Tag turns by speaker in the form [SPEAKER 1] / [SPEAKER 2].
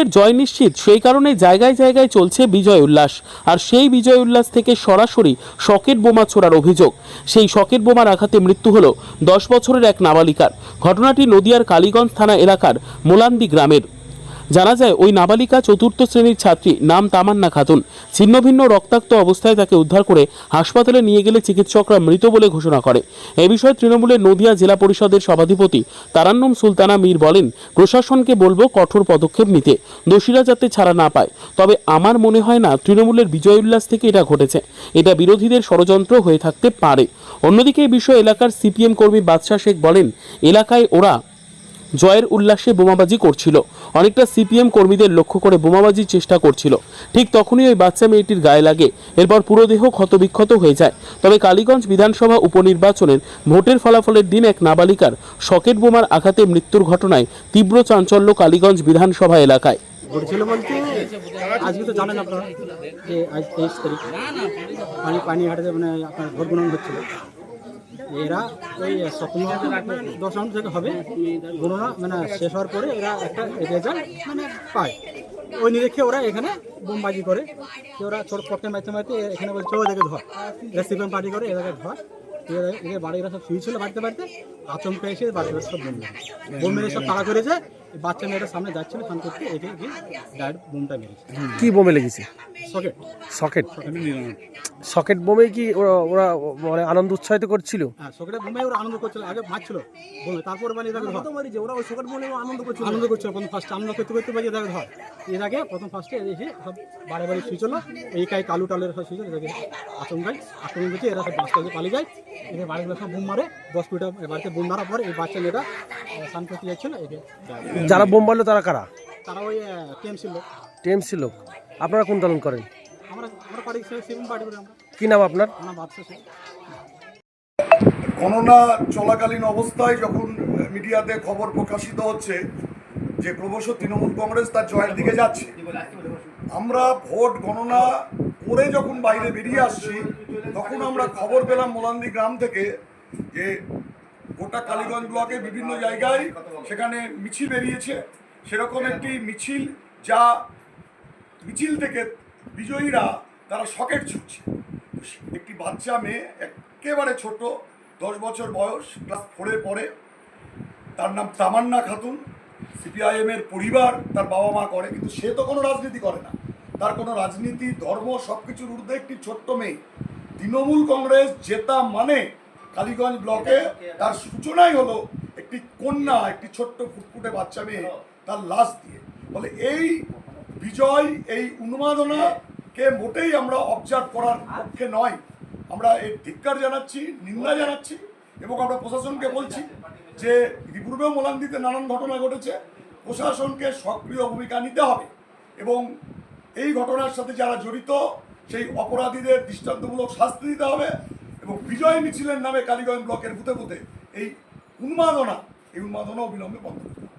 [SPEAKER 1] তৃণমূলের জয় নিশ্চিত। সেই কারণে জায়গায় জায়গায় চলছে বিজয় উল্লাস। আর সেই বিজয় উল্লাস থেকে সরাসরি শকেট বোমা ছোড়ার অভিযোগ। সেই শকেট বোমার আঘাতে মৃত্যু হল দশ বছরের এক নাবালিকার। ঘটনাটি নদিয়ার কালীগঞ্জ থানা এলাকার মোলান্দি গ্রামের। জানা যায়, ওই নাবালিকা চতুর্থ শ্রেণির ছাত্রী নাম তামান্না খাতুন। ছিন্নভিন্ন রক্তাক্ত অবস্থায় তাকে উদ্ধার করে হাসপাতালে নিয়ে গেলে চিকিৎসকরা মৃত বলে ঘোষণা করে। এ বিষয়ে তৃণমূলের নদিয়া জেলা পরিষদের সভাধিপতি তারান্নম সুলতানা মীর বলেন, প্রশাসনকে বলব কঠোর পদক্ষেপ নিতে, দোষীরা যাতে ছাড়া না পায়। তবে আমার মনে হয় না তৃণমূলের বিজয় উল্লাস থেকে এটা ঘটেছে। এটা বিরোধীদের ষড়যন্ত্র হয়ে থাকতে পারে। অন্যদিকে এই বিষয়ে এলাকার সিপিএম কর্মী বাদশাহ শেখ বলেন, এলাকায় ওরা জয়ের উল্লাসে বোমাবাজি করছিল। অনেকটা সিপিএম কর্মীদের লক্ষ্য করে বোমাবাজির চেষ্টা করছিল। ঠিক তখনই ওই বাচ্চা মেয়েটির গায়ে লাগে। এরপর পুরো দেহ ক্ষতবিক্ষত হয়ে যায়। তবে কালীগঞ্জ বিধানসভা উপনির্বাচনের ভোটের ফলাফলের দিন এক নাবালিকার সকেট বোমার আঘাতে মৃত্যুর ঘটনায় তীব্র চাঞ্চল্য কালীগঞ্জ বিধানসভা এলাকায়।
[SPEAKER 2] ঘটেছিল বলতে, আজকে তো জানেন আপনারা যে আজ তেইশ তারিখ, পানি মানে আপনার ভোট গ্রহণ এরা ওই সপ্তম দশম থেকে হবে। গণনা মানে শেষ হওয়ার পরে এরা একটা রেজাল্ট মানে পায়। ওই নিরীক্ষে ওরা এখানে বোমবাজি করে। ওরা ছোট পটকে মারতে মারতে এখানে বলছে ও এদেরকে ধর। এরা সিপিএম পার্টি করে এদেরকে ধর। এদের বাড়িরা সব শুয়েছিল বাড়িতে বাড়িতে। আচমকা এসে বাড়িতে সব বোম বোম মেরে সব তাড়া করেছে। বাচ্চা মেয়েটা সামনে যাচ্ছিল ফান করতে একে গিয়ে ডাইরেক্ট বোমটা মেরেছে।
[SPEAKER 3] কি বোমে লেগেছে?
[SPEAKER 2] সকেট
[SPEAKER 3] সকেট সকেট বোমে কি ওরা ওরা মানে আনন্দ উৎসাহিত করছিল?
[SPEAKER 2] হ্যাঁ সকেটে বোমে ওরা আনন্দ করছিল আগে মারছিল। বোমে তারপর মানে এটাকে ধর। ওরা ওই সকেট বোমে আনন্দ করছিল? আনন্দ করছিল প্রথম ফার্স্ট আনন্দ করতে করতে বাজে এটাকে ধর। এর আগে প্রথম ফার্স্টে এসে সব বাড়ি বাড়ি শুয়েছিল এই কাই কালু টালের সব শুয়েছিল এটাকে আচমকাই আক্রমণ করছে এরা সব বাস পালিয়ে যায়। এদের বাড়িগুলো সব বোম মারে দশ বাড়িতে বোম মারার পর এই বাচ্চা মেয়েটা স্নান করতে যাচ্ছিল
[SPEAKER 3] যারা বোম মারলো তারা কারা?
[SPEAKER 2] তারা ওই টিএমসি লোক।
[SPEAKER 3] টিএমসি লোক। আপনারা কোন দলন করেন? কি নাম আপনার।
[SPEAKER 4] গণনা চলাকালীন অবস্থায় যখন মিডিয়াতে খবর প্রকাশিত হচ্ছে যে ক্রমশ তৃণমূল কংগ্রেস তার জয়ের দিকে যাচ্ছে আমরা ভোট গণনা করে যখন বাইরে বেরিয়ে আসছি তখন আমরা খবর পেলাম মোলান্দি গ্রাম থেকে যে গোটা কালীগঞ্জ ব্লকে বিভিন্ন জায়গায় সেখানে মিছিল বেরিয়েছে। সেরকম একটি মিছিল যা মিছিল থেকে বিজয়ীরা তারা সকেট ছুটছে। একটি বাচ্চা মেয়ে, একেবারে ছোট, দশ বছর বয়স, ক্লাস ফোরে পড়ে তার নাম তামান্না খাতুন। সিপিআইএমের পরিবার তার বাবা মা করে, কিন্তু সে তো কোনো রাজনীতি করে না। তার কোনো রাজনীতি, ধর্ম সব কিছুর ঊর্ধ্বে একটি ছোট্ট মেয়ে। তৃণমূল কংগ্রেস জেতা মানে কালীগঞ্জ ব্লকে তার সূচনাই হলো একটি কন্যা, একটি ছোট্ট ফুটফুটে বাচ্চা মেয়ে, তার লাশ দিয়ে। ফলে এই বিজয়, এই উন্মাদনাকে মোটেই আমরা অবজার্ভ করার পক্ষে নয়। আমরা এর ধিক্কার জানাচ্ছি, নিন্দা জানাচ্ছি এবং আমরা প্রশাসনকে বলছি যে ইতিপূর্বেও মোলান্দিতে নানান ঘটনা ঘটেছে, প্রশাসনকে সক্রিয় ভূমিকা নিতে হবে এবং এই ঘটনার সাথে যারা জড়িত, সেই অপরাধীদের দৃষ্টান্তমূলক শাস্তি দিতে হবে এবং বিজয় মিছিলের নামে কালীগঞ্জ ব্লকের বুথে বুথে এই উন্মাদনা এই উন্মাদনা অবিলম্বে বন্ধ করতে হবে